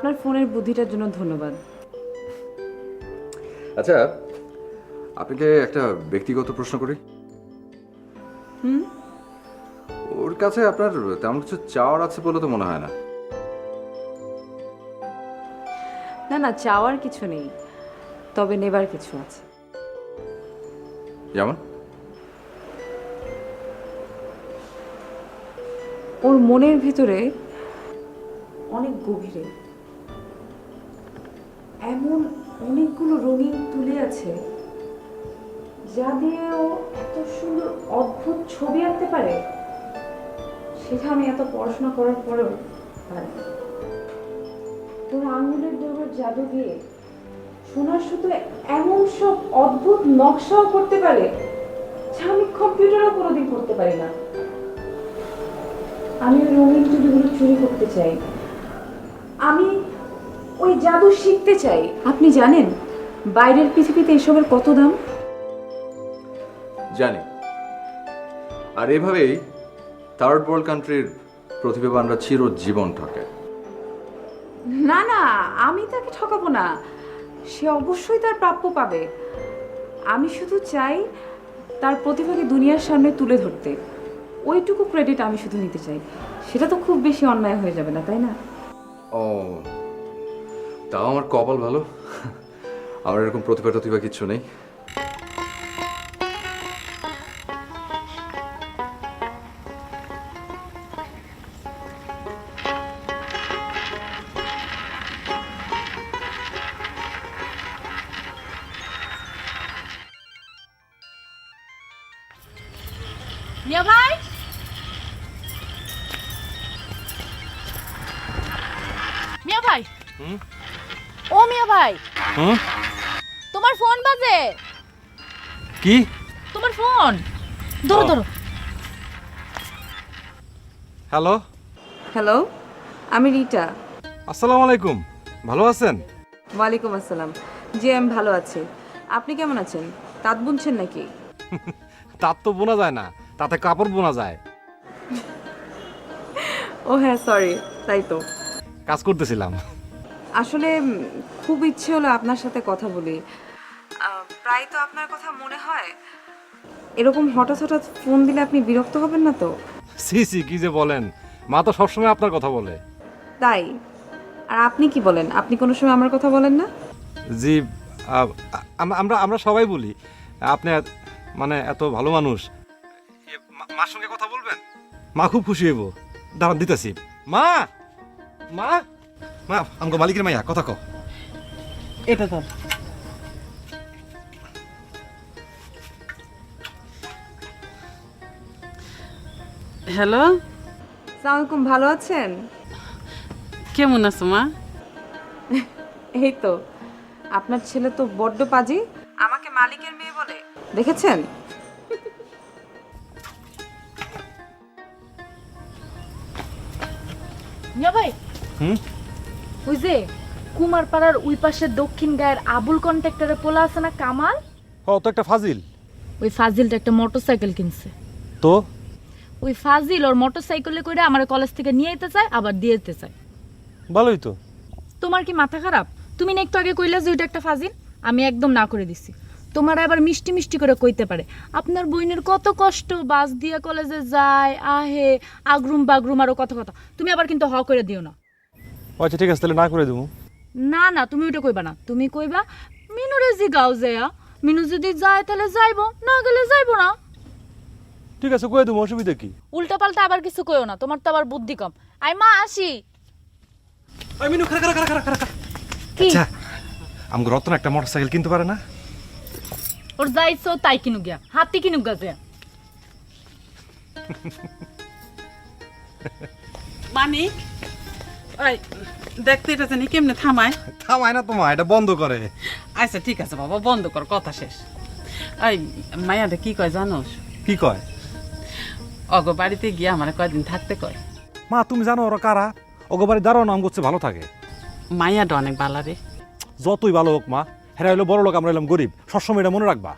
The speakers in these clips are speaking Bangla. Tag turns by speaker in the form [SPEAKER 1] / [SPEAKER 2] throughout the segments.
[SPEAKER 1] আপনার ফোনের বুদ্ধিটার জন্য ধন্যবাদ।
[SPEAKER 2] আচ্ছা আপনাকে একটা ব্যক্তিগত প্রশ্ন করি।
[SPEAKER 1] হুম?
[SPEAKER 2] ওর কাছে আপনার তেমন কিছু চাওয়ার আছে বলে তো মনে হয় না।
[SPEAKER 1] না না চাওয়ার কিছু নেই তবে নেবার কিছু আছে।
[SPEAKER 2] যেমন?
[SPEAKER 1] ওর মনের ভিতরে অনেক গভীরে এমন অনেকগুলো রঙিন তুলে আছে, যা দিয়ে ও এত সুন্দর অদ্ভুত ছবি আঁকতে পারে। সেটা আমি এত পড়াশোনা করার পরেও পারি। ওর আঙুলের ডোবার জাদু দিয়ে সোনার সুতো এমন সব অদ্ভুত নকশাও করতে পারে, যা আমি কম্পিউটারও কোনোদিন করতে পারি না। আমি রঙিন তুলিগুলো চুরি করতে চাই। আমি ওই জাদু শিখতে চাই। আপনি জানেন বাইরের পৃথিবীতে এসবের কত দাম?
[SPEAKER 2] জানি। আর এভাবেই থার্ড ওয়ার্ল্ড কান্ট্রির প্রতিভাবানরা চিরজীবন ঠকে
[SPEAKER 1] না না আমি তাকে ঠকাবো না। সে অবশ্যই তার প্রাপ্য পাবে। আমি শুধু চাই তার প্রতিভাকে দুনিয়ার সামনে তুলে ধরতে। ওইটুকু ক্রেডিট আমি শুধু নিতে চাই। সেটা তো খুব বেশি অন্যায় হয়ে যাবে না তাই না?
[SPEAKER 2] ও তাও আমার কপাল ভালো? আমার এরকম প্রতিভা টতিভা কিচ্ছু নেই।
[SPEAKER 3] মিয়া ভাই? মিয়া ভাই? ও মিয়া ভাই।
[SPEAKER 4] হুম?
[SPEAKER 3] তোমার ফোন বাজে?
[SPEAKER 4] কি?
[SPEAKER 3] তোমার ফোন? ধরো ধরো।
[SPEAKER 4] হ্যালো?
[SPEAKER 1] হ্যালো আমি রিটা।
[SPEAKER 4] আসসালামু আলাইকুম। ভালো আছেন?
[SPEAKER 1] ওয়ালাইকুম আসসালাম। জি আমি ভালো আছি। আপনি কেমন আছেন? তাঁত বুনছেন নাকি?
[SPEAKER 4] তাঁত তো বোনা যায় না তাতে কাপড় বোনা যায়।
[SPEAKER 1] ও হ্যাঁ সরি তাই তো।
[SPEAKER 4] কাজ করতেছিলাম।
[SPEAKER 1] আসলে খুব ইচ্ছে হলো আপনার সাথে কথা বলি। প্রায় তো আপনার কথা মনে হয়। এরকম হঠাৎ হঠাৎ ফোন দিলে আপনি বিরক্ত হবেন না তো?
[SPEAKER 4] সি সি কি যে বলেন। মা তো সবসময় আপনার কথা বলে।
[SPEAKER 1] তাই? আর আপনি কি বলেন? আপনি কোনো সময় আমার কথা বলেন না?
[SPEAKER 4] জি আ, আম- আমরা আমরা সবাই বলি। আপনি এত- মানে এত ভালো মানুষ। এ, মা- মার সঙ্গে কথা বলবেন? মা খুব খুশি হইব। দাঁড়ান দিতেছি। মা! মা! মা আমাকে মালিকের মাইয়া কথা কও।
[SPEAKER 5] এটা ধর হ্যালো?
[SPEAKER 1] সালামালাইকুম ভালো আছেন?
[SPEAKER 5] কেমন আছো মা?
[SPEAKER 1] এই তো আপনার ছেলে তো বড্ড পাজি আমাকে মালিকের মেয়ে বলে দেখেছেন?
[SPEAKER 3] ভাই।
[SPEAKER 4] হুম?
[SPEAKER 3] ওই যে কুমারপাড়ার ওই পাশে দক্ষিণ গায়ের আবুল কন্ট্রাক্টরে পোলা আছে না কামাল?
[SPEAKER 4] ও তো একটা ফাজিল।
[SPEAKER 3] ওই ফাজিলটা একটা মোটরসাইকেল কিনছে।
[SPEAKER 4] তো?
[SPEAKER 3] ওই ফাজিল ওর মোটরসাইকেলে করে আমার কলেজ থেকে নিয়ে যেতে চায় আবার দিয়ে যেতে চায়।
[SPEAKER 4] ভালোই তো।
[SPEAKER 3] তোমার কি মাথা খারাপ? তুমি না একটু আগে কইলা যে ওইটা একটা ফাজিল? আমি একদম না করে দিছি। তোমার আবার মিষ্টি মিষ্টি করে কইতে পারে। আপনার বইনের কত কষ্ট বাস দিয়ে কলেজে যায় আহে আগরুম বাগরুম আরও কত কথা। তুমি আবার কিন্তু হ করে দিও না।
[SPEAKER 4] আচ্ছা ঠিক আছে তাহলে না করে দেবো।
[SPEAKER 3] না না তুমি ওইটা কইবা না। তুমি কইবা মিনুরে জি গাও যেয়া মিনু যদি যায় তাহলে যাইবো না গেলে যাইবো না।
[SPEAKER 4] ঠিক আছে কয়ে দেবো অসুবিধা কি?
[SPEAKER 3] উল্টা পাল্টা আবার কিছু কইও না তোমার তো আবার বুদ্ধি কম। আই মা আসি।
[SPEAKER 4] আই মিনু খারা খারা খারা খারা খারা
[SPEAKER 3] কি?
[SPEAKER 4] আচ্ছা আমাকে রতন একটা মোটরসাইকেল কিনতে পারে না?
[SPEAKER 3] ওর যাইছো তাই কিনু গিয়া। হাতি কিনু গা
[SPEAKER 5] মানি ওই দেখতে এটা জানি কেমনে থামায়?
[SPEAKER 4] থামায় না তোমার এটা বন্ধ করে।
[SPEAKER 5] আচ্ছা ঠিক আছে বাবা বন্ধ কর কথা শেষ। এই মায়াটা কি কয় জানোস
[SPEAKER 4] কি কয়?
[SPEAKER 5] অগ বাড়িতে গিয়ে আমার কয়দিন থাকতে কয়।
[SPEAKER 4] মা তুমি জানো ওরা কারা? ওগো বাড়ি দাঁড়াও নাম করছে ভালো থাকে।
[SPEAKER 5] মায়াটা অনেক বালা রে।
[SPEAKER 4] যতই ভালো হোক মা হেরা হইল বড় লোক আমরা এলাম গরিব। সবসময় এটা মনে রাখবা।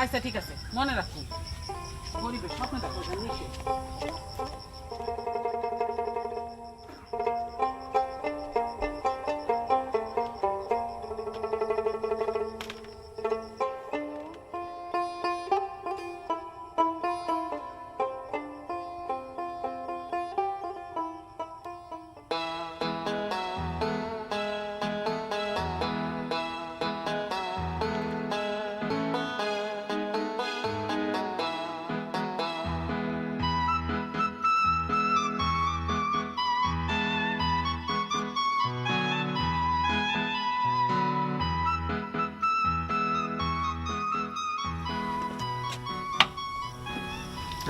[SPEAKER 5] আচ্ছা ঠিক আছে মনে রাখো। গরিবের স্বপ্ন দেখো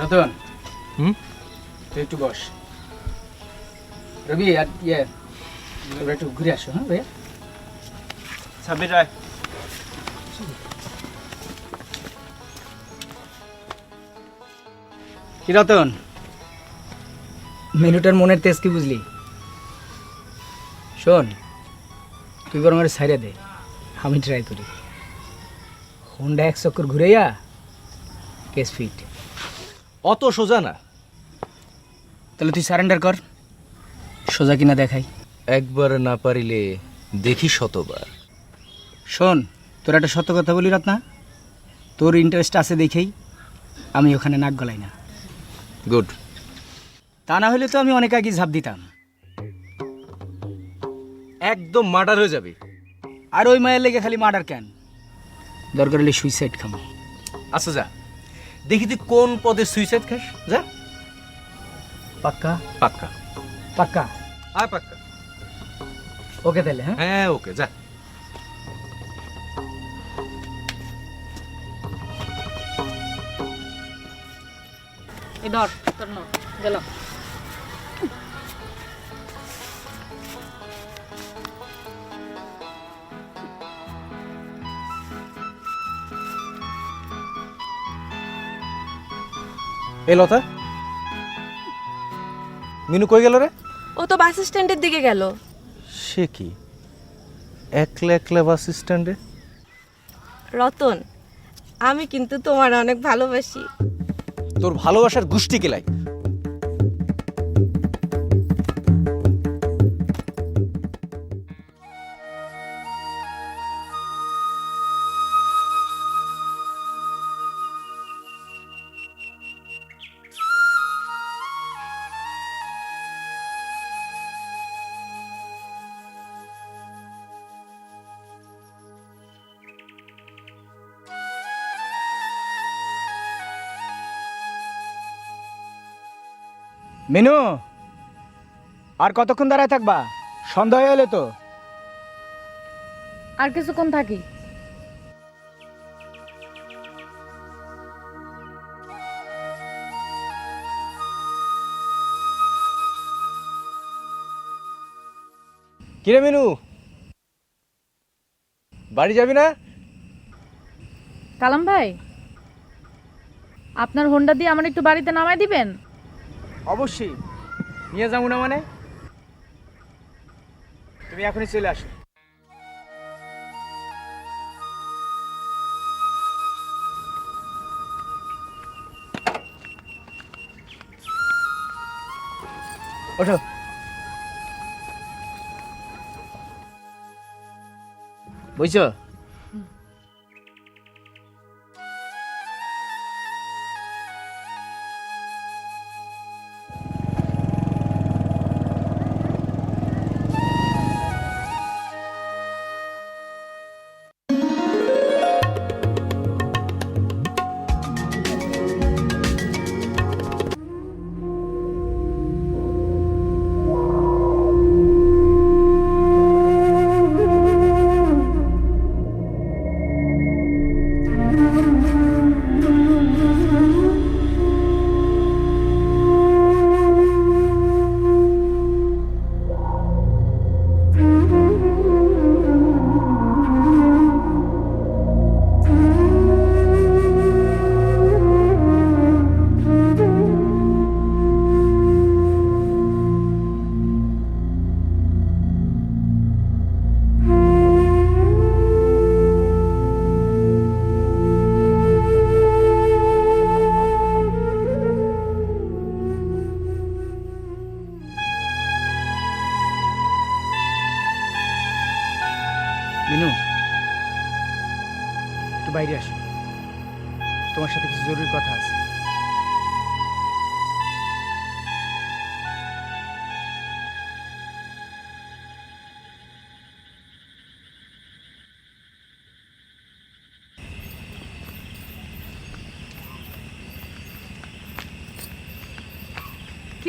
[SPEAKER 6] রতন।
[SPEAKER 4] হুম?
[SPEAKER 6] তুই একটু বস। রবি আর ইয়ে তোমরা একটু ঘুরে আসো হ্যাঁ ভাইয়া?
[SPEAKER 4] সাবির রায়।
[SPEAKER 6] কি রতন? মেনুটার মনের তেজ কি বুঝলি? শোন তুই বরং আর সাইরে দে আমি ট্রাই করি। হোন্ডা এক চক্কর ঘুরাইয়া কেস ফিট
[SPEAKER 4] অত সোজা না।
[SPEAKER 6] তাহলে তুই সারেন্ডার কর সোজা কিনা দেখাই।
[SPEAKER 7] একবার না পারিলে দেখি শতবার।
[SPEAKER 6] শোন তোর একটা সত্য কথা বলি রত্না। তোর ইন্টারেস্ট আছে দেখেই আমি ওখানে নাক গলাই না।
[SPEAKER 7] গুড
[SPEAKER 6] তা না হলে তো আমি অনেক আগে ঝাঁপ দিতাম।
[SPEAKER 7] একদম মার্ডার হয়ে যাবে।
[SPEAKER 6] আর ওই মায়ের লেগে খালি মার্ডার কেন? দরকার হলে সুইসাইড খামো।
[SPEAKER 7] আচ্ছা যা। দেখি তুই কোন পদে সুইসাইড খাস? যা।
[SPEAKER 6] পাক্কা?
[SPEAKER 7] পাক্কা।
[SPEAKER 6] পাক্কা?
[SPEAKER 7] আয় পাক্কা।
[SPEAKER 6] ওকে তাহলে হ্যাঁ?
[SPEAKER 7] হ্যাঁ ওকে যা।
[SPEAKER 3] এই ধর তোর নোট গেলাম।
[SPEAKER 7] এই লতা। মিনু কই গেল রে?
[SPEAKER 8] ও তো বাস স্ট্যান্ডের দিকে গেল।
[SPEAKER 7] সে কি? একলা একলা বাস স্ট্যান্ডে?
[SPEAKER 8] রতন আমি কিন্তু তোমার অনেক ভালোবাসি।
[SPEAKER 7] তোর ভালোবাসার গুষ্টি কেলাই
[SPEAKER 6] মেনু আর কতক্ষণ দাঁড়ায় থাকবা? সন্ধ্যা হয়ে এলে তো।
[SPEAKER 3] আর কিছুক্ষণ থাকি।
[SPEAKER 7] কিরে মিনু? বাড়ি যাবি না?
[SPEAKER 3] কালাম ভাই আপনার হোন্ডা দিয়ে আমার একটু বাড়িতে নামাই দিবেন?
[SPEAKER 6] অবশ্যই। নিয়ে যাব না মানে? তুমি এখনই চলে আসো। ওঠো। বুঝছ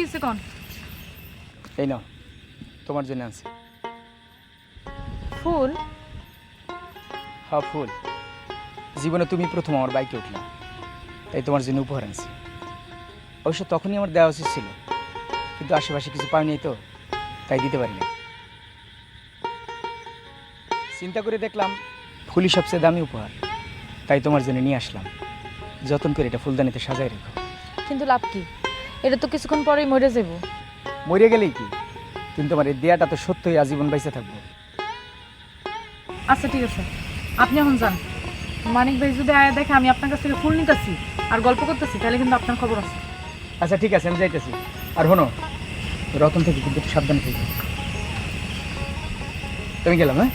[SPEAKER 3] হয়েছে কন।
[SPEAKER 6] এই নাও তোমার জন্য আনছি।
[SPEAKER 3] ফুল?
[SPEAKER 6] হ্যাঁ ফুল। জীবনে তুমি প্রথম আমার বাইকে উঠলাম তাই তোমার জন্য উপহার আনছি। অবশ্য তখনই আমার দেওয়া উচিত ছিল কিন্তু আশেপাশে কিছু পাইনি তো তাই দিতে পারি না চিন্তা করে দেখলাম ফুলই সবচেয়ে দামি উপহার তাই তোমার জন্য নিয়ে আসলাম। যতন করে এটা ফুলদানিতে সাজাই রেখো।
[SPEAKER 3] কিন্তু লাভ কি? এটা তো কিছুক্ষণ পরেই মরে যাব
[SPEAKER 6] মরে গেলেই কি? কিন্তু আমার এই দেয়াটা তো সত্যই আজীবন বাইসে থাকব।
[SPEAKER 3] আচ্ছা ঠিক আছে। আপনি এখন যান। মানিক ভাই যদি আয়া দেখে আমি আপনার কাছ থেকে ফুল নিতেছি আর গল্প করতেছি তাহলে কিন্তু আপনার খবর আছে।
[SPEAKER 6] আচ্ছা ঠিক আছে আমি যাইতেছি। আর হনো রতন থেকে কিন্তু একটু সাবধান থেকে। তুমি গেলাম হ্যাঁ?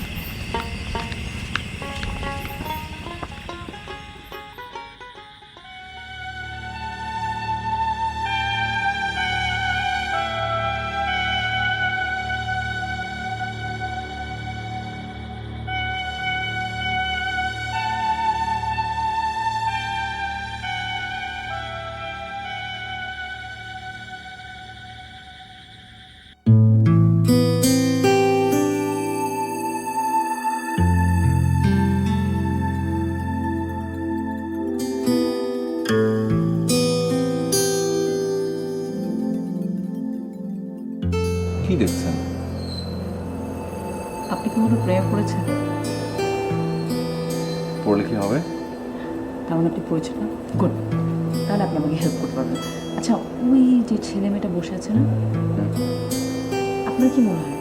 [SPEAKER 2] কি দেখছেন?
[SPEAKER 1] আপনি কি কোনো প্রেমে করেছেন?
[SPEAKER 2] পড়লে কি হবে?
[SPEAKER 1] তার মানে আপনি পড়েছেন না? গুড তাহলে আপনি আমাকে হেল্প করতে পারবেন। আচ্ছা ওই যে ছেলে মেয়েটা বসে আছে না? আপনার কি মনে হয়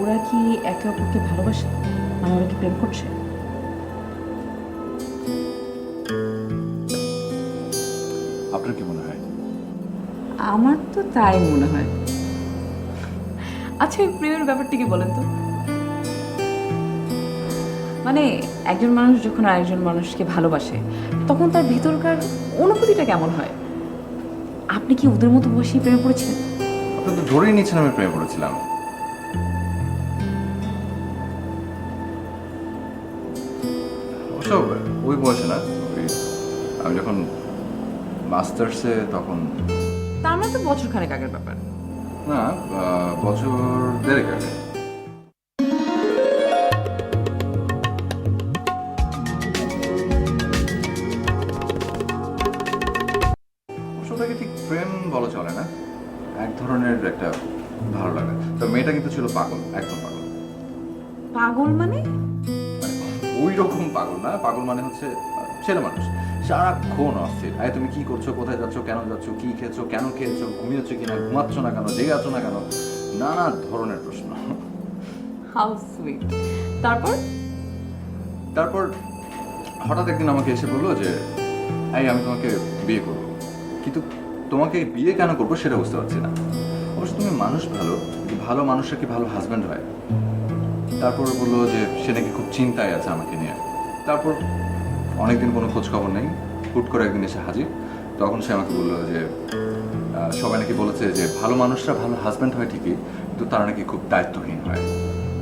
[SPEAKER 1] ওরা কি একে অপরকে ভালোবাসে? মানে ওরা কি প্রেম করছে?
[SPEAKER 2] আপনার কি মনে হয়?
[SPEAKER 1] আমার তো তাই মনে হয়। আচ্ছা এই প্রেমের ব্যাপারটা কি বলেন তো? মানে একজন মানুষ যখন আরেকজন মানুষকে ভালোবাসে তখন তার ভিতরকার অনুভূতিটা কেমন হয়? আপনি কি ওদের মতো বসেই প্রেমে পড়েছিলেন?
[SPEAKER 2] আপনি তো ধরেই নিচ্ছেন আমি প্রেমে পড়েছিলাম। অবশ্য ওই বয়সে না ওই আমি যখন মাস্টার্সে তখন
[SPEAKER 1] তার মানে তো বছর খানেক আগের ব্যাপার।
[SPEAKER 2] না বছর দেড়েক আগে। ওটাকে ঠিক প্রেম বলা চলে না। এক ধরনের একটা ভালো লাগা। তো মেয়েটা কিন্তু ছিল পাগল একদম পাগল।
[SPEAKER 1] পাগল মানে?
[SPEAKER 2] ওই রকম পাগল না পাগল মানে হচ্ছে ছেলে মানুষ। সারাক্ষণ অস্থির। আরে তুমি কি করছ? কোথায় যাচ্ছ? কেন যাচ্ছ? কি খেয়েছো? কেন খেয়েছো? ঘুমিয়েছ কিনা? ঘুমাচ্ছ না কেন? জেগে আছো না কেন? নানা ধরনের প্রশ্ন।
[SPEAKER 1] হাউ সুইট তারপর?
[SPEAKER 2] তারপর হঠাৎ একদিন আমাকে এসে বলল যে এই আমি তোমাকে বিয়ে করব। কিন্তু তোমাকে বিয়ে কেন করব সেটা বুঝতে পারছি না। অবশ্য তুমি মানুষ ভালো ভালো মানুষের কি ভালো হাজব্যান্ড হয়? তারপর বলল যে সে নাকি খুব চিন্তায় আছে আমাকে নিয়ে। তারপর অনেকদিন কোনো খোঁজ খবর নেই। হুট করে একদিন এসে হাজির। তখন সে আমাকে বলল যে সবাই নাকি বলেছে যে ভালো মানুষরা ভালো হাজব্যান্ড হয় ঠিকই কিন্তু তারা নাকি খুব দায়িত্বহীন হয়।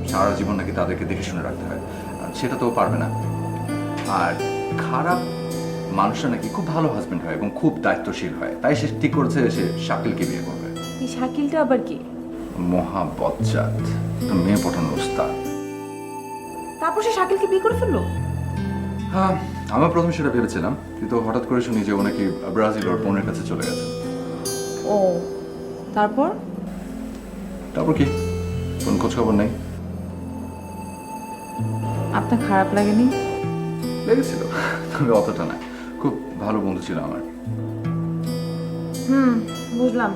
[SPEAKER 2] সারা জীবন নাকি তাদেরকে দেখে শুনে রাখতে হয়। সেটা তো পারবে না। আর খারাপ মানুষরা নাকি খুব ভালো হাজবেন্ড হয় এবং খুব দায়িত্বশীল হয়। তাই সে ঠিক করেছে সে শাকিলকে বিয়ে করবে।
[SPEAKER 1] এই শাকিলটা আবার কি?
[SPEAKER 2] মহা বজ্জাত। তো মেয়ে পটানোর উস্তাদ।
[SPEAKER 1] তারপর সে শাকিলকে বিয়ে করে ফেলল?
[SPEAKER 2] হ্যাঁ আমার প্রথমে সেটা ভেবেছিলাম কিন্তু হঠাৎ করে শুনি যে ও নাকি ব্রাজিল ওর বোনের কাছে চলে গেছে।
[SPEAKER 1] ও তারপর?
[SPEAKER 2] তারপর কি? কোন খোঁজ খবর নেই?
[SPEAKER 1] আপনার খারাপ লাগেনি?
[SPEAKER 2] লেগেছিল তবে অতটা না খুব ভালো বন্ধু ছিল আমার।
[SPEAKER 1] হুম বুঝলাম।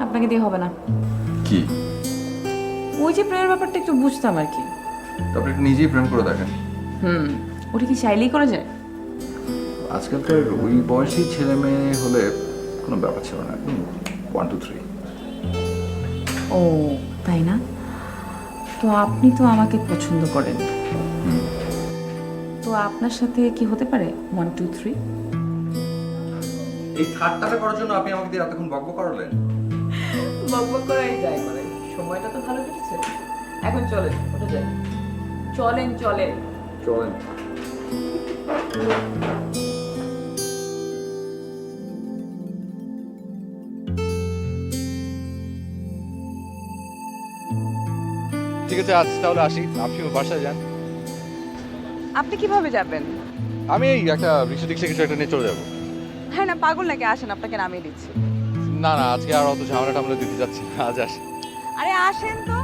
[SPEAKER 1] আপনাকে দিয়ে হবে না।
[SPEAKER 2] কি?
[SPEAKER 1] ওই যে প্রেমের ব্যাপারটা একটু বুঝতাম আর কি।
[SPEAKER 2] তারপরে একটু নিজেই প্রেম করে দেখেন।
[SPEAKER 1] হুম। ওটা কি চাইলেই করা যায়?
[SPEAKER 2] আজকালকার ওই বয়সী ছেলে মেয়ে হলে কোনো ব্যাপার ছিল না একদম ওয়ান টু থ্রি
[SPEAKER 1] ও তাই না? তো আপনি তো আমাকে পছন্দ করেন। তো আপনার সাথে কি হতে পারে? ওয়ান টু থ্রি
[SPEAKER 2] এই ঠাট্টাটা করার জন্য আপনি আমাকে দিয়ে এতক্ষণ বকবক করালেন?
[SPEAKER 1] বকবক করাই যায় করে সময়টা তো ভালো কেটেছে। এখন চলেন ওটা যাই চলেন চলেন।
[SPEAKER 2] চলেন।
[SPEAKER 7] ঠিক আছে আজ তাহলে আসি। আপনিও বাসায় যান।
[SPEAKER 1] আপনি কীভাবে যাবেন?
[SPEAKER 7] আমি এই একটা রিক্সা টিক্সা কিছু একটা নিয়ে চলে যাব।
[SPEAKER 1] হ্যাঁ না পাগল নাকি? আসেন আপনাকে নামিয়ে দিচ্ছি।
[SPEAKER 2] না না আজকে আর অত ঝামেলা টামলা দিতে যাচ্ছি না। আজ আসি।
[SPEAKER 1] আরে আসেন তো।